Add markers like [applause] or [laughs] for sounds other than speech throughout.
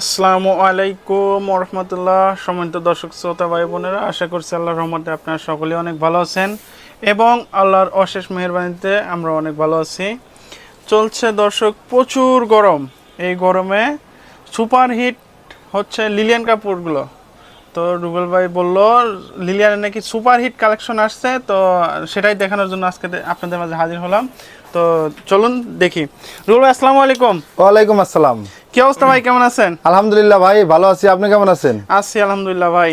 আসসালামু আলাইকুম রহমতুল্লাহ সম্মানিত দর্শক, শ্রোতা ভাই বোনেরা, আশা করছি আল্লাহর রহমতে আপনারা সকলেই অনেক ভালো আছেন এবং আল্লাহর অশেষ মেহরবানিতে আমরা অনেক ভালো আছি। চলছে দর্শক, প্রচুর গরম। এই গরমে সুপার হিট হচ্ছে লিলিয়ান কাপড়গুলো তো রুবেল ভাই বলল লিলিয়ানের নাকি সুপার হিট কালেকশন আসছে? তো সেটাই দেখানোর জন্য আজকে আপনাদের মাঝে হাজির হলাম। তো চলুন দেখি। রুবেল ভাই, আসসালামু আলাইকুম। ওয়ালাইকুম আসসালাম। কি অবস্থা ভাই কেমন আছেন? আলহামদুলিল্লাহ ভাই ভালো আছি। আপনি কেমন আছেন? আছি আলহামদুলিল্লাহ ভাই।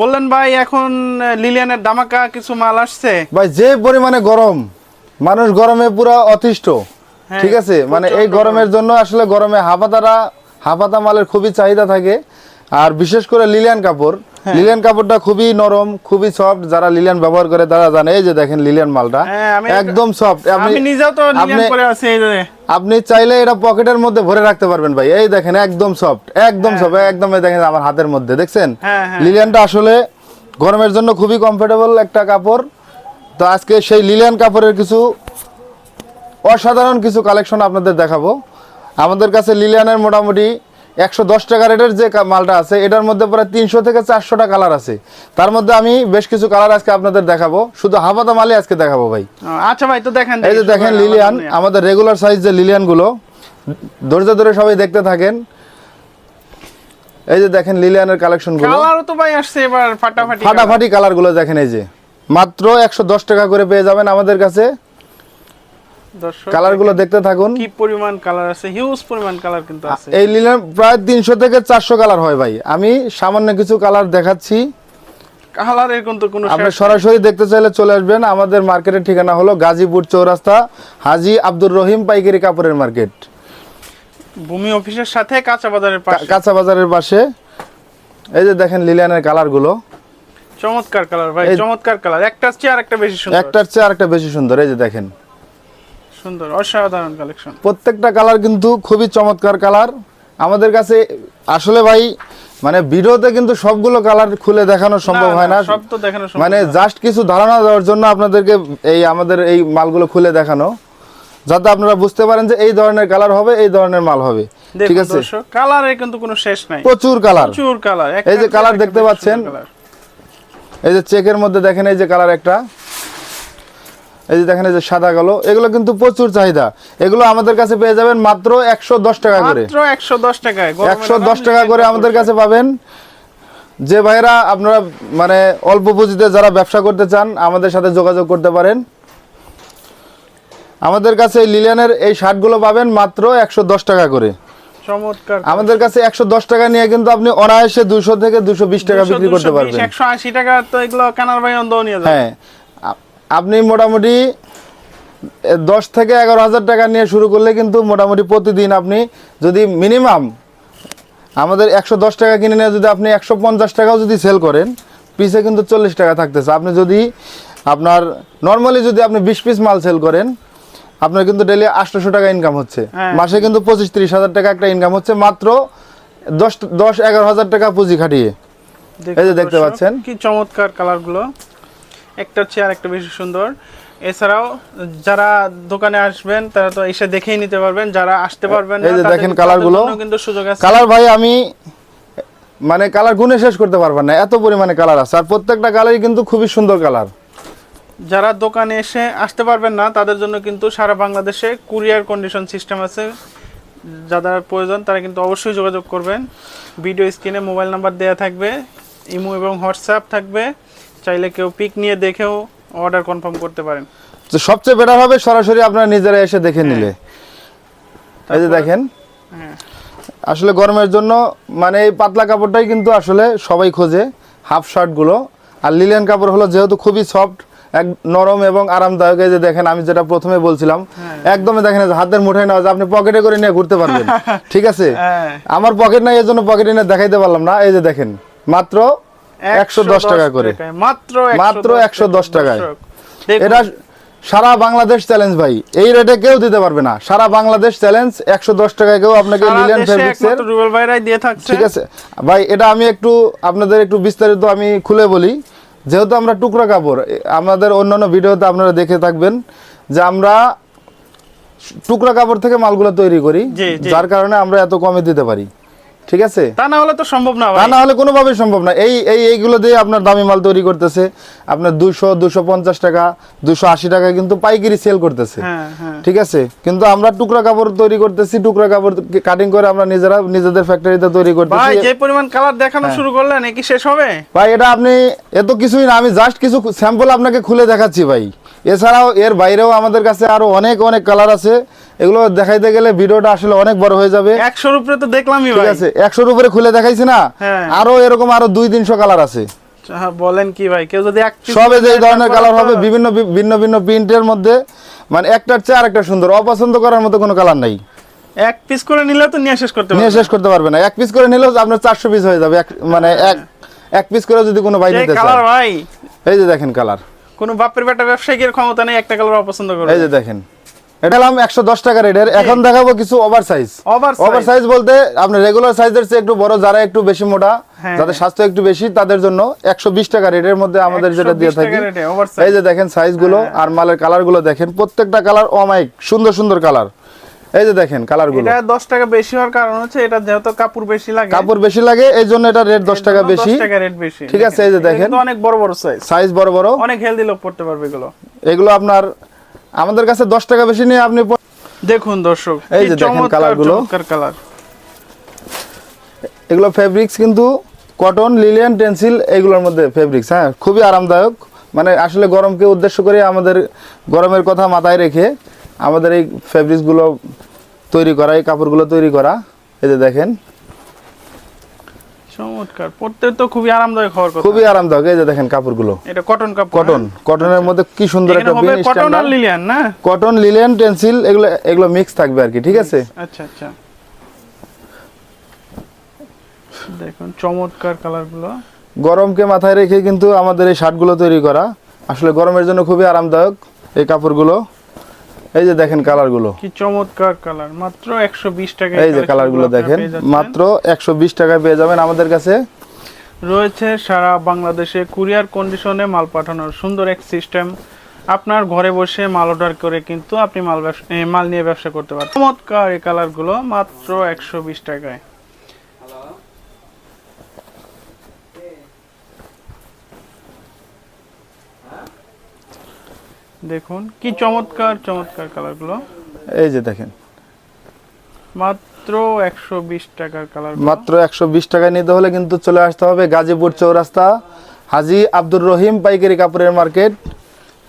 বললেন ভাই এখন লিলিয়ানের দামাকা কিছু মাল আসছে? ভাই যে পরিমাণে গরম মানুষ গরমে পুরো অতিষ্ঠ হ্যাঁ, ঠিক আছে? মানে এই গরমের জন্য আসলে গরমে হাফাতারা হাফাতা মালের খুবই চাহিদা থাকে। আর বিশেষ করে লিলিয়ান কাপড় হ্যাঁ। লিলিয়ান কাপড়টা খুবই নরম খুবই সফট যারা লিলিয়ান ব্যবহার করে তারা জানে এই যে দেখেন লিলিয়ান মালটা। হ্যাঁ, একদম সফট আমি আপনি নিজেও তো লিলিয়ান পরে আছি এই যে। আপনি চাইলে এটা পকেটের মধ্যে ভরে রাখতে পারবেন ভাই। এই দেখেন একদম সফট একদম সফট একদম এই দেখেন আমার হাতের মধ্যে দেখছেন? হ্যাঁ, হ্যাঁ। লিলিয়ানটা আসলে গরমের জন্য খুবই কমফোর্টেবল একটা কাপড়। তো আজকে সেই লিলিয়ান কাপড়ের কিছু অসাধারণ কিছু কালেকশন আপনাদের দেখাবো। আমাদের কাছে লিলিয়ানের মোটামুটি একশো দশ টাকা রেটের যে মালটা আছে এটার মধ্যে প্রায় তিনশো থেকে চারশোটা কালার আছে। তার মধ্যে আমি বেশ কিছু কালার আজকে আপনাদের দেখাবো। শুধু হাফাতা মালই আজকে দেখাবো ভাই। আচ্ছা ভাই তো দেখেন এই যে দেখেন লিলিয়ান আমাদের রেগুলার সাইজ যে লিলিয়ানগুলো ধৈর্য ধরে সবাই দেখতে থাকেন। এই যে দেখেন লিলিয়ানের কালেকশনগুলো। কালারও তো ভাই আসছে এবার ফাটাফাটি ফাটাফাটি কালারগুলো দেখেন এই যে। মাত্র একশো দশ টাকা করে পেয়ে যাবেন আমাদের কাছে। কালার। দর্শক কালারগুলো দেখতে থাকুন। কি পরিমাণ কালার আছে হিউজ পরিমাণ কালার কিন্তু আছে। এই প্রায় তিনশো থেকে চারশো কালার হয় ভাই। আমি সামান্য কিছু কালার দেখাচ্ছি। কালারের কিন্তু কোনো আপনি সরাসরি দেখতে চাইলে চলে আসবেন। আমাদের মার্কেটের ঠিকানা হলো গাজীপুর চৌরাস্তা হাজি আব্দুর রহিম পাইকারি কাপড়ের মার্কেট ভূমি অফিসের সাথে কাঁচা বাজারের পাশে। কাঁচা বাজারের পাশে। এই যে দেখেন লিলিয়ানের কালারগুলো চমৎকার কালার ভাই চমৎকার কালার একটা চেয়ে আরেকটা বেশি সুন্দর। একটার চেয়ে আরেকটা বেশি সুন্দর। এই যে দেখেন। সুন্দর অসাধারণ কালেকশন প্রত্যেকটা কালার কিন্তু খুবই চমৎকার কালার আমাদের কাছে আসলে ভাই মানে ভিডিওতে কিন্তু সবগুলো কালার খুলে দেখানো সম্ভব হয় না। সব তো দেখানো সম্ভব মানে জাস্ট কিছু ধারণা দেওয়ার জন্য আপনাদেরকে এই আমাদের এই মালগুলো খুলে দেখানো। যাতে আপনারা বুঝতে পারেন যে এই ধরনের কালার হবে এই ধরনের মাল হবে। ঠিক আছে? কালারের কিন্তু কোনো শেষ নাই। প্রচুর কালার প্রচুর কালার এই যে কালার দেখতে পাচ্ছেন? এই যে চেকের মধ্যে দেখেন এই যে কালার একটা। এই যে দেখেন এই যে সাদা কালো এগুলো কিন্তু প্রচুর চাহিদা। এগুলো আমাদের কাছে পেয়ে যাবেন মাত্র একশো দশ টাকা করে। একশো দশ টাকায় একশো দশ টাকা করে আমাদের কাছে পাবেন। যে ভাইরা আপনারা মানে অল্প পুঁজিতে যারা ব্যবসা করতে চান আমাদের সাথে যোগাযোগ করতে পারেন। আমাদের কাছে এই লিলিয়ানের এই শার্টগুলো পাবেন মাত্র একশো দশ টাকা করে। চমৎকার। আমাদের কাছে একশো দশ টাকা নিয়ে কিন্তু আপনি অনায়াসে দুশো থেকে দুশো বিশ টাকা বিক্রি করতে পারবেন। একশো আশি টাকা তো এগুলো কানার ভাই অন্ধ নিয়ে হ্যাঁ আপনি মোটামুটি দশ থেকে এগারো হাজার টাকা নিয়ে শুরু করলে কিন্তু মোটামুটি প্রতিদিন আপনি যদি মিনিমাম আমাদের একশো দশ টাকা কিনে নিয়ে যদি আপনি একশো পঞ্চাশ টাকাও যদি সেল করেন পিসে কিন্তু চল্লিশ টাকা থাকতেছে আপনি যদি আপনার নর্মালি যদি আপনি বিশ পিস মাল সেল করেন আপনার কিন্তু ডেলি আটশোশো টাকা ইনকাম হচ্ছে হ্যাঁ। মাসে কিন্তু পঁচিশ তিরিশ হাজার টাকা একটা ইনকাম হচ্ছে মাত্র দশ দশ এগারো হাজার টাকা পুঁজি খাটিয়ে এই যে দেখতে পাচ্ছেন। কি চমৎকার কালারগুলো একটার চেয়ে আরেকটা বেশি সুন্দর। এছাড়াও যারা দোকানে আসবেন তারা তো এসে দেখেই নিতে পারবেন যারা আসতে পারবেন এই যে দেখেন কালারগুলো। কিন্তু সুযোগ আছে। কালার ভাই আমি মানে কালার গুনে শেষ করতে পারবেন না এত পরিমাণে কালার আছে আর প্রত্যেকটা কালারই কিন্তু খুবই সুন্দর কালার। যারা দোকানে এসে আসতে পারবেন না তাদের জন্য কিন্তু সারা বাংলাদেশে কুরিয়ার কন্ডিশন সিস্টেম আছে। যাদের প্রয়োজন তারা কিন্তু অবশ্যই যোগাযোগ করবেন। ভিডিও স্ক্রিনে মোবাইল নাম্বার দেওয়া থাকবে ইমো এবং হোয়াটসঅ্যাপ থাকবে। চাইলে কেউ পিক নিয়ে দেখেও অর্ডার কনফার্ম করতে পারেন। তো সবচেয়ে বেটার হবে সরাসরি আপনারা নিজেরা এসে দেখে নিলে। এই যে দেখেন। হ্যাঁ। আসলে গরমের জন্য মানে এই পাতলা কাপড়টাই কিন্তু আসলে সবাই খোঁজে হাফ শার্টগুলো আর লিলেন কাপড় হলো যেহেতু খুবই সফট এক নরম এবং আরামদায়ক। এই যে দেখেন আমি যেটা প্রথমে বলছিলাম হ্যাঁ। একদমই দেখেন যে হাতের মুঠোয় নেওয়া আপনি পকেটে করে নিয়ে ঘুরতে পারবেন। [laughs] ঠিক আছে? হ্যাঁ। আমার পকেট নাই এর জন্য পকেটে নিয়ে দেখাইতে পারলাম না। এই যে দেখেন মাত্র একশো দশ টাকা করে। মাত্র মাত্র 110 টাকায়। এটা সারা বাংলাদেশ চ্যালেঞ্জ ভাই। এই রেটে কেউ দিতে পারবে না। সারা বাংলাদেশ চ্যালেঞ্জ একশো দশ টাকায় কেউ আপনাকে দেশে ফেব্রিক্সের রুবেল ভাইরাই দিয়ে থাকছে। ঠিক আছে। ভাই এটা আমি একটু আপনাদের একটু বিস্তারিত আমি খুলে বলি। যেহেতু আমরা টুকরা কাপড় আমাদের অন্যান্য ভিডিওতে আপনারা দেখে থাকবেন যে আমরা টুকরা কাপড় থেকে মালগুলো তৈরি করি। যার কারণে আমরা এত কমে দিতে পারি। ঠিক আছে? তা না হলে তো সম্ভব না তা না হলে কোনোভাবেই সম্ভব না। এই এই এইগুলো দিয়ে আপনার দামি মাল তৈরি করতেছে। আপনার দুশো দুশো পঞ্চাশ টাকা দুশো আশি টাকা কিন্তু পাইকারি সেল করতেছে। হ্যাঁ হ্যাঁ। ঠিক আছে? কিন্তু আমরা টুকরা কাপড় তৈরি করতেছি টুকরা কাপড় কাটিং করে আমরা নিজেরা নিজেদের ফ্যাক্টরিতে তৈরি করতেছি। ভাই যে পরিমাণ কালার দেখানো হ্যাঁ। শুরু করলেন কি শেষ হবে? ভাই এটা আপনি এত কিছুই না। আমি জাস্ট কিছু স্যাম্পল আপনাকে খুলে দেখাচ্ছি ভাই। এছাড়াও এর বাইরেও আমাদের কাছে আরও অনেক অনেক কালার আছে। এগুলো দেখাইতে গেলে ভিডিওটা আসলে অনেক বড় হয়ে যাবে। একশোর উপরে তো দেখলামই ঠিক আছে একশোর উপরে খুলে দেখাইছি না হ্যাঁ। আরও এরকম আরও দুই তিনশো কালার আছে। আচ্ছা, বলেন কি ভাই কেউ যদি সবে যে ধরনের কালার হবে বিভিন্ন ভিন্ন ভিন্ন প্রিন্টের মধ্যে মানে একটার চেয়ে আরেকটা সুন্দর অপছন্দ করার মতো কোনো কালার নাই। এক পিস করে নিলে তো নিয়ে শেষ করতে নিয়ে শেষ করতে পারবে না এক পিস করে নিলেও আপনার চারশো পিস হয়ে যাবে মানে এক এক পিস করে যদি কোনো ভাই নিতে কালার ভাই। এই যে দেখেন কালার কোনো বাপের বেটা ব্যবসায়ীর ক্ষমতা নেই একটা কালার অপছন্দ করবে। এই যে দেখেন। এটা টাকা রেটের। এখন দেখাবো কিছু ওভার সাইজ ওভার সাইজ বলতে আপনি রেগুলার সাইজের চেয়ে একটু বড় যারা একটু বেশি মোটা হ্যাঁ। যাদের স্বাস্থ্য একটু বেশি তাদের জন্য টাকা রেটের মধ্যে আমাদের যেটা দিয়ে থাকি। এই যে দেখেন সাইজগুলো হ্যাঁ। আর মালের কালারগুলো দেখেন প্রত্যেকটা কালার অমাইক সুন্দর সুন্দর কালার এই যে দেখেন কালারগুলো এটা দশ টাকা বেশি হওয়ার কারণ হচ্ছে এটা যেহেতু কাপড় বেশি লাগে। কাপড় বেশি লাগে এই জন্য এটা রেট দশ টাকা বেশি। 10 টাকা রেট বেশি। ঠিক আছে, এই যে দেখেন। অনেক বড় বড় সাইজ সাইজ বড় বড়। অনেক হেলদি লোক পড়তে পারবে এগুলো। এগুলো আপনার আমাদের কাছে দশ টাকা বেশি নিয়ে আপনি দেখুন দর্শক এই যে দেখেন কালারগুলো। কালার। এগুলো ফেব্রিক্স কিন্তু কটন লিলিয়ান টেন্সিল এগুলোর মধ্যে ফেব্রিক্স হ্যাঁ? খুবই আরামদায়ক। মানে আসলে গরমকে উদ্দেশ্য করে আমাদের গরমের কথা মাথায় রেখে আমাদের এই ফেব্রিক্সগুলো তৈরি করা এই কাপড়গুলো তৈরি করা। এই যে দেখেন চমৎকার। পড়তে তো খুবই আরামদায়ক হওয়ার কথা। খুবই আরামদায়ক। এই যে দেখেন কাপড়গুলো। এটা কটন কাপড় কটন কটনের মধ্যে কি সুন্দর একটা বিন কটন আর লিলিয়ান না? কটন লিলিয়ান টেন্সিল এগুলো এগুলো মিক্স থাকবে আর কি ঠিক আছে? আচ্ছা আচ্ছা। দেখুন চমৎকার কালারগুলো। গরমকে মাথায় রেখে কিন্তু আমাদের এই শার্টগুলো তৈরি করা। আসলে গরমের জন্য খুবই আরামদায়ক এই কাপড়গুলো। এই যে দেখেন কালারগুলো কি চমৎকার কালার। মাত্র একশো বিশ টাকা এই যে কালারগুলো দেখেন মাত্র একশো বিশ টাকায় পেয়ে যাবেন আমাদের কাছে। রয়েছে সারা বাংলাদেশে কুরিয়ার কন্ডিশনে মাল পাঠানোর সুন্দর এক সিস্টেম। আপনার ঘরে বসে মাল অর্ডার করে কিন্তু আপনি মাল ব্যবসা মাল নিয়ে ব্যবসা করতে পারেন চমৎকার এই কালারগুলো মাত্র একশো বিশ টাকায়। দেখুন কি চমৎকার চমৎকার কালারগুলো। এই যে দেখেন। মাত্র একশো বিশ টাকার কালার মাত্র একশো বিশ টাকায় নিতে হলে কিন্তু চলে আসতে হবে গাজীপুর চৌরাস্তা হাজি আব্দুর রহিম পাইকারি কাপড়ের মার্কেট।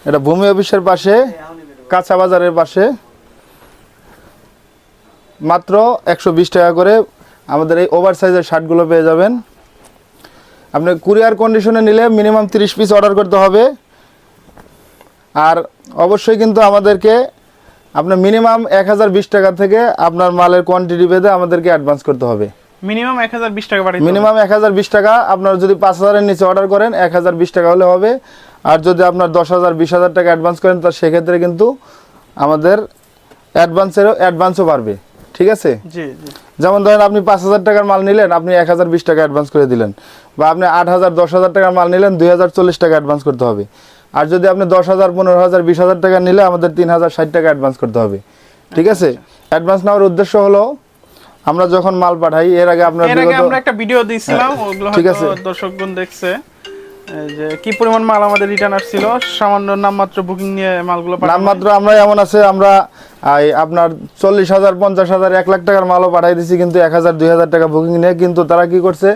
এটা ভূমি অফিসের পাশে কাঁচা বাজারের পাশে। মাত্র একশো বিশ টাকা করে আমাদের এই ওভার সাইজের শার্টগুলো পেয়ে যাবেন। আপনি কুরিয়ার কন্ডিশনে নিলে মিনিমাম তিরিশ পিস অর্ডার করতে হবে। আর অবশ্যই কিন্তু আমাদেরকে আপনার মিনিমাম এক হাজার বিশ টাকা থেকে আপনার মালের কোয়ান্টিটি বেঁধে আমাদেরকে অ্যাডভান্স করতে হবে। মিনিমাম এক হাজার বিশ টাকা মিনিমাম এক হাজার বিশ টাকা আপনার যদি পাঁচ হাজারের নিচে অর্ডার করেন এক হাজার বিশ টাকা হলে হবে। আর যদি আপনার দশ হাজার বিশ হাজার টাকা অ্যাডভান্স করেন তার সেক্ষেত্রে কিন্তু আমাদের অ্যাডভান্সেরও অ্যাডভান্সও বাড়বে। ঠিক আছে? যেমন ধরেন আপনি পাঁচ হাজার টাকার মাল নিলেন আপনি এক হাজার বিশ টাকা অ্যাডভান্স করে দিলেন। বা আপনি আট হাজার দশ হাজার টাকার মাল নিলেন দুই হাজার চল্লিশ টাকা অ্যাডভান্স করতে হবে। আর যদি আপনি দশ হাজার পনেরো হাজার বিশ হাজার টাকা নিলে আমাদের তিন হাজার ষাট টাকা অ্যাডভান্স করতে হবে। ঠিক আছে? অ্যাডভান্স নেওয়ার উদ্দেশ্য হলো আমরা যখন মাল পাঠাই এর আগে আপনার এর আগে আমরা একটা ভিডিও দিয়েছিলাম ওগুলো ঠিক আছে। দর্শকগণ দেখছে। যে কি পরিমাণ মাল আমাদের রিটার্ন আসছিল সামান্য নামমাত্র বুকিং নিয়ে মালগুলো নামমাত্র আমরা এমন আছে আমরা এই আপনার চল্লিশ হাজার পঞ্চাশ হাজার এক লাখ টাকার মালও পাঠাই দিছি কিন্তু এক হাজার দুই হাজার টাকা বুকিং নিয়ে। কিন্তু তারা কি করছে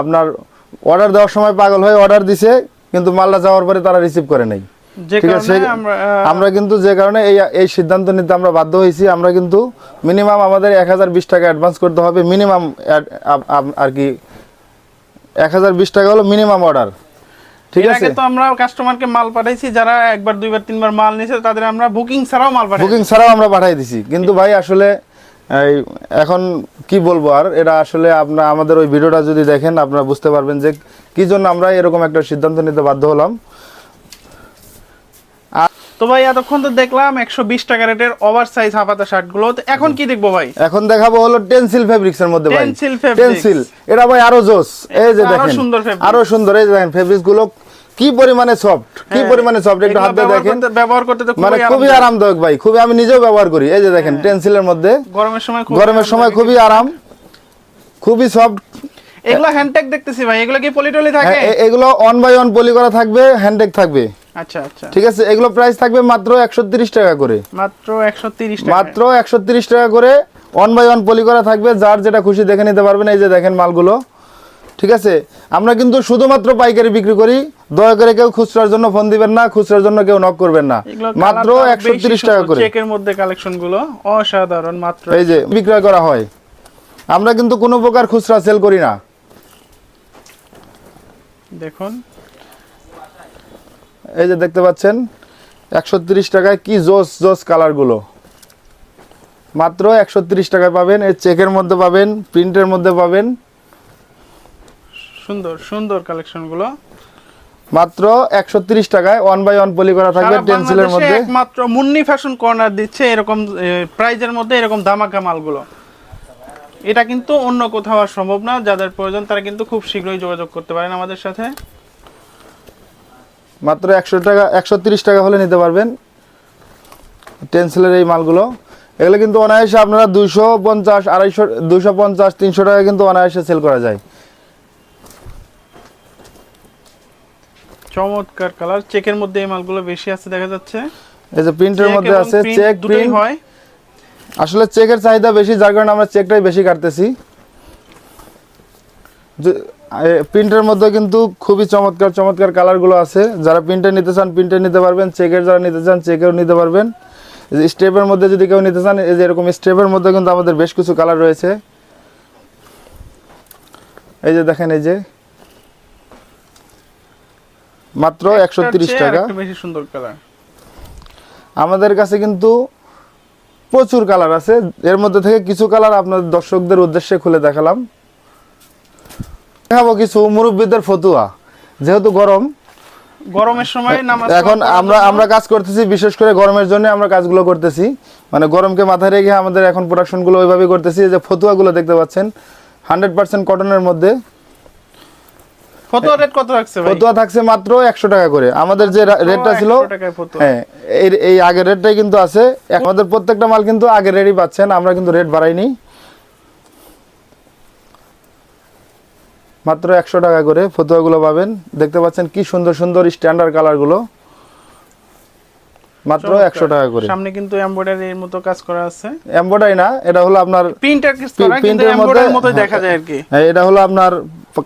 আপনার অর্ডার দেওয়ার সময় পাগল হয়ে অর্ডার দিছে কিন্তু মালটা যাওয়ার পরে তারা রিসিভ করে নাই। ঠিক আছে? আমরা কিন্তু যে কারণে এই এই সিদ্ধান্ত নিতে আমরা বাধ্য হয়েছি আমরা কিন্তু মিনিমাম আমাদের এক হাজার বিশ টাকা অ্যাডভান্স করতে হবে মিনিমাম আর কি এক হাজার বিশ টাকা হলো মিনিমাম অর্ডার ঠিক আছে? তো আমরা কাস্টমারকে মাল পাঠাইছি যারা একবার দুইবার তিনবার মাল নিয়েছে তাদের আমরা বুকিং ছাড়াও মাল পাঠাই বুকিং ছাড়াও আমরা পাঠাই দিছি। কিন্তু ভাই আসলে এই এখন কি বলব আর এটা আসলে আপনার আমাদের ওই ভিডিওটা যদি দেখেন আপনারা বুঝতে পারবেন যে কি জন্য আমরা এরকম একটা সিদ্ধান্ত নিতে বাধ্য হলাম? তো ভাই এতক্ষণ তো দেখলাম একশো বিশ টাকা রেটের ওভার সাইজ হাফাতা শার্টগুলো তো এখন কি দেখব ভাই? এখন দেখাবো হলো টেনসিল ফেব্রিক্স এর মধ্যে ভাই। টেনসিল এটা ভাই আরও জোস। এই যে আরও দেখেন। আরও সুন্দর। এই যে দেখেন ফেব্রিক্সগুলো কি পরিমাণে সফট কি হ্যাঁ, পরিমাণে সফট একটু হাত দিয়ে দেখেন। ব্যবহার করতে তো মানে খুবই আরামদায়ক। ভাই খুবই আমি নিজেও ব্যবহার করি। এই যে দেখেন টেনসিলের মধ্যে। গরমের সময় খুব গরমের সময় খুবই আরাম। খুবই সফট এগুলো হ্যান্ডটেক দেখতেছি ভাই এগুলো কি পলিটলি থাকে? এগুলো অন বাই অন পলি করা থাকবে হ্যান্ডটেক থাকবে। আচ্ছা আচ্ছা। ঠিক আছে এগুলো প্রাইস থাকবে মাত্র একশো ত্রিশ টাকা করে। মাত্র একশো তিরিশ টাকা। মাত্র একশো টাকা করে অন বাই অন পলি করা থাকবে যার যেটা খুশি দেখে নিতে পারবেন এই যে দেখেন মালগুলো। ঠিক আছে আমরা কিন্তু শুধুমাত্র পাইকারি বিক্রি করি দয়া করে কেউ খুচরার জন্য ফোন দিবেন না খুচরার জন্য কেউ নক করবেন না। মাত্র একশো ত্রিশ টাকা করে। চেকের মধ্যে কালেকশনগুলো অসাধারণ মাত্র এই যে বিক্রয় করা হয়। আমরা কিন্তু কোনো প্রকার খুচরা সেল করি না। দেখুন। এই যে দেখতে পাচ্ছেন একশো ত্রিশ টাকায় কি জোস জোস কালারগুলো? মাত্র একশো ত্রিশ টাকায় পাবেন এই চেকের মধ্যে পাবেন প্রিন্টের মধ্যে পাবেন। সুন্দর সুন্দর কালেকশনগুলো মাত্র একশো ত্রিশ টাকায় ওয়ান বাই ওয়ান পলি করা থাকবে টেন্সিলের মধ্যে। মাত্র মুন্নি ফ্যাশন কর্নার দিচ্ছে এরকম প্রাইজের মধ্যে এরকম দামাকা মালগুলো। এটা কিন্তু অন্য কোথাও আর সম্ভব না যাদের প্রয়োজন তারা কিন্তু খুব শীঘ্রই যোগাযোগ করতে পারেন আমাদের সাথে। মাত্র একশো টাকা একশো টাকা হলে নিতে পারবেন। টেন্সিলের এই মালগুলো। এগুলো কিন্তু অনায়াসে আপনারা দুইশো পঞ্চাশ আড়াইশো দুইশো পঞ্চাশ তিনশো টাকা কিন্তু অনায়াসে সেল করা যায়। চমৎকার কালার চেকের মধ্যে এই মালগুলো বেশি আছে দেখা যাচ্ছে। এই যে প্রিন্টের মধ্যে আছে চেক দুটোই প্রিন্ট হয়। আসলে চেকের চাহিদা বেশি যার কারণে আমরা চেকটাই বেশি কাটতেছি। প্রিন্টের মধ্যে কিন্তু খুবই চমৎকার চমৎকার কালারগুলো আছে। যারা প্রিন্টার নিতে চান প্রিন্টার নিতে পারবেন। চেকের যারা নিতে চান চেকেও নিতে পারবেন। স্টেপের মধ্যে যদি কেউ নিতে চান এই যে এরকম স্টেপের মধ্যে কিন্তু আমাদের বেশ কিছু কালার রয়েছে। এই যে দেখেন এই যে। মাত্র একশো তিরিশ টাকা। বেশি সুন্দর কালার। আমাদের কাছে কিন্তু প্রচুর কালার আছে। এর মধ্যে থেকে কিছু কালার আপনাদের দর্শকদের উদ্দেশ্যে খুলে দেখালাম। দেখাবো কিছু মুরব্বীদের ফতুয়া। যেহেতু গরম গরমের সময় এখন আমরা আমরা কাজ করতেছি বিশেষ করে গরমের জন্য আমরা কাজগুলো করতেছি। মানে গরমকে মাথায় রেখে আমাদের এখন প্রোডাকশনগুলো ওইভাবেই করতেছি। যে ফতুয়াগুলো দেখতে পাচ্ছেন হান্ড্রেড পার্সেন্ট কটনের মধ্যে। ফতুয়া রেট কত রাখছে ভাই? ফতোয়া থাকছে মাত্র একশো টাকা করে। আমাদের যে রেটটা ছিল 100। হ্যাঁ এই এই আগের রেটটাই কিন্তু আছে। আমাদের প্রত্যেকটা মাল কিন্তু আগের রেটই পাচ্ছেন আমরা কিন্তু রেট বাড়াইনি। মাত্র একশো টাকা করে ফতোয়াগুলো পাবেন। দেখতে পাচ্ছেন কি সুন্দর সুন্দর স্ট্যান্ডার্ড কালারগুলো মাত্র চমৎকার। একশো টাকা করে। সামনে কিন্তু এমব্রয়ডারির মতো কাজ করা আছে। এমব্রয়ডারি না এটা হলো আপনার প্রিন্টার কিস করা কিন্তু এমব্রয়ডারির মতোই দেখা যায় আর কি। হ্যাঁ, এটা হলো আপনার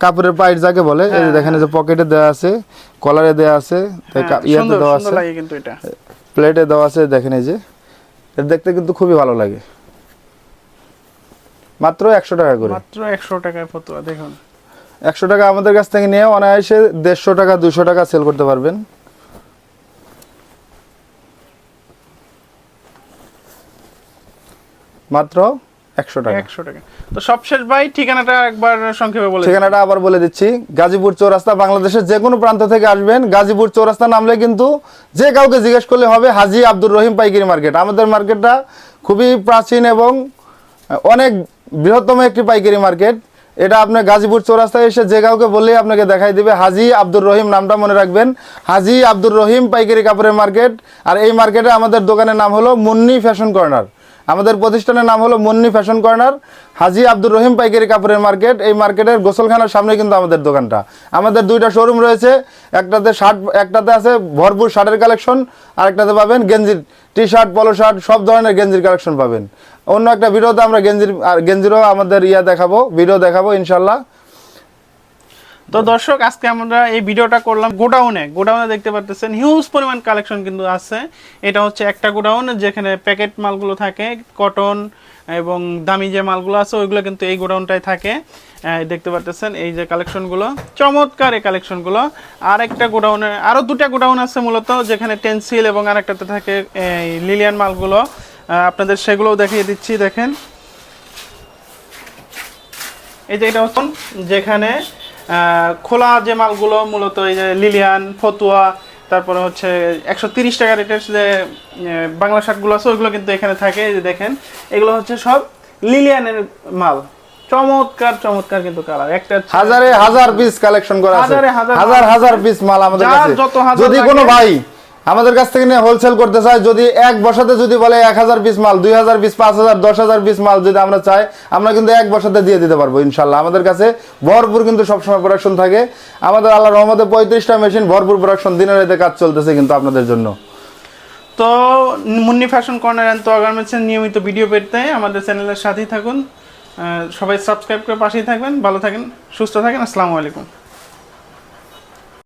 কাপড়ের পাইট যাকে বলে এই দেখেন যে পকেটে দেওয়া আছে কলারে দেওয়া আছে হ্যাঁ, ইয়াতে দেওয়া আছে। লাগে কিন্তু এটা। প্লেটে দেওয়া আছে দেখেন এই যে। এটা দেখতে কিন্তু খুবই ভালো লাগে। মাত্র একশো টাকা করে। মাত্র একশো টাকায় ফতুয়া দেখুন। একশো টাকা আমাদের কাছ থেকে নিয়ে অনায়াসে দেড়শো টাকা দুশো টাকা সেল করতে পারবেন। মাত্র একশো টাকা। একশো টাকা। তো সবশেষ ভাই ঠিকানাটা একবার সংক্ষেপে বলে ঠিকানাটা আবার বলে দিচ্ছি গাজীপুর চৌরাস্তা বাংলাদেশের যে কোনো প্রান্ত থেকে আসবেন। গাজীপুর চৌরাস্তা নামলে কিন্তু যে কাউকে জিজ্ঞেস করলে হবে হাজি আব্দুর রহিম পাইকারি মার্কেট। আমাদের মার্কেটটা খুবই প্রাচীন এবং অনেক বৃহত্তম একটি পাইকারি মার্কেট। এটা আপনি গাজীপুর চৌরাস্তায় এসে যে কাউকে বললেই আপনাকে দেখাই দিবে হাজি আব্দুর রহিম নামটা মনে রাখবেন। হাজি আব্দুর রহিম পাইকারি কাপড়ের মার্কেট। আর এই মার্কেটে আমাদের দোকানের নাম হলো মুন্নি ফ্যাশন কর্নার। আমাদের প্রতিষ্ঠানের নাম হলো মুন্নি ফ্যাশন কর্নার, হাজি আব্দুর রহিম পাইকারি কাপড়ের মার্কেট। এই মার্কেটের গোসলখানার সামনে কিন্তু আমাদের দোকানটা। আমাদের দুইটা শোরুম রয়েছে, একটাতে শার্ট, একটাতে আছে ভরপুর শার্টের কালেকশন আর একটাতে পাবেন গেঞ্জির টি শার্ট পলো শার্ট সব ধরনের গেঞ্জির কালেকশন পাবেন। অন্য একটা ভিডিওতে আমরা গেঞ্জির, আর গেঞ্জিরও আমাদের ইয়া দেখাবো ভিডিও দেখাবো ইনশাল্লাহ তো দর্শক, আজকে আমরা এই ভিডিওটা করলাম গোডাউনে। গোডাউনে দেখতে পারতেছেন হিউজ পরিমাণ কালেকশন কিন্তু আছে। এটা হচ্ছে একটা গোডাউন যেখানে প্যাকেট মালগুলো থাকে কটন এবং দামি যে মালগুলো আছে, ওইগুলো কিন্তু এই গোডাউনটাই থাকে। দেখতে পারতেছেন এই যে কালেকশনগুলো চমৎকার এই কালেকশনগুলো আর একটা গোডাউনে আরও দুটা গোডাউন আছে মূলত, যেখানে টেন্সিল এবং আরেকটাতে থাকে, এই লিলিয়ান মালগুলো। আপনাদের সেগুলোও দেখিয়ে দিচ্ছি, দেখেন। এই যে এটা হচ্ছে যেখানে খোলা যে মালগুলো মূলত এই যে লিলিয়ান ফতুয়া তারপরে হচ্ছে একশো তিরিশ টাকা রেটের যে বাংলা শার্টগুলো আছে ওইগুলো কিন্তু এখানে থাকে যে দেখেন। এগুলো হচ্ছে সব লিলিয়ানের মাল। চমৎকার চমৎকার কিন্তু কালার। একটা হাজারে হাজার পিস কালেকশন করা আছে। হাজারে হাজার হাজার পিস মাল আমাদের কাছে। যত হাজার যদি কোনো ভাই আমাদের কাছ থেকে নিয়ে হোলসেল করতে চাই যদি এক বসাতে যদি বলে এক হাজার পিস মাল, দুই হাজার পিস পাঁচ হাজার, দশ হাজার পিস মাল যদি আমরা চাই, আমরা কিন্তু এক বসাতে দিয়ে দিতে পারব ইনশাল্লাহ আমাদের কাছে ভরপুর কিন্তু সবসময় প্রোডাকশন থাকে। আমাদের আল্লাহ রহমতে পঁয়ত্রিশটা মেশিন ভরপুর প্রোডাকশন দিনের রাতে কাজ চলতেছে কিন্তু আপনাদের জন্য। তো মুন্নি ফ্যাশন কর্নার অ্যান্ড তো গার্মেন্টসের নিয়মিত ভিডিও পেতে আমাদের চ্যানেলের সাথেই থাকুন। সবাই সাবস্ক্রাইব করে পাশেই থাকবেন। ভালো থাকেন, সুস্থ থাকেন। আসসালামু আলাইকুম।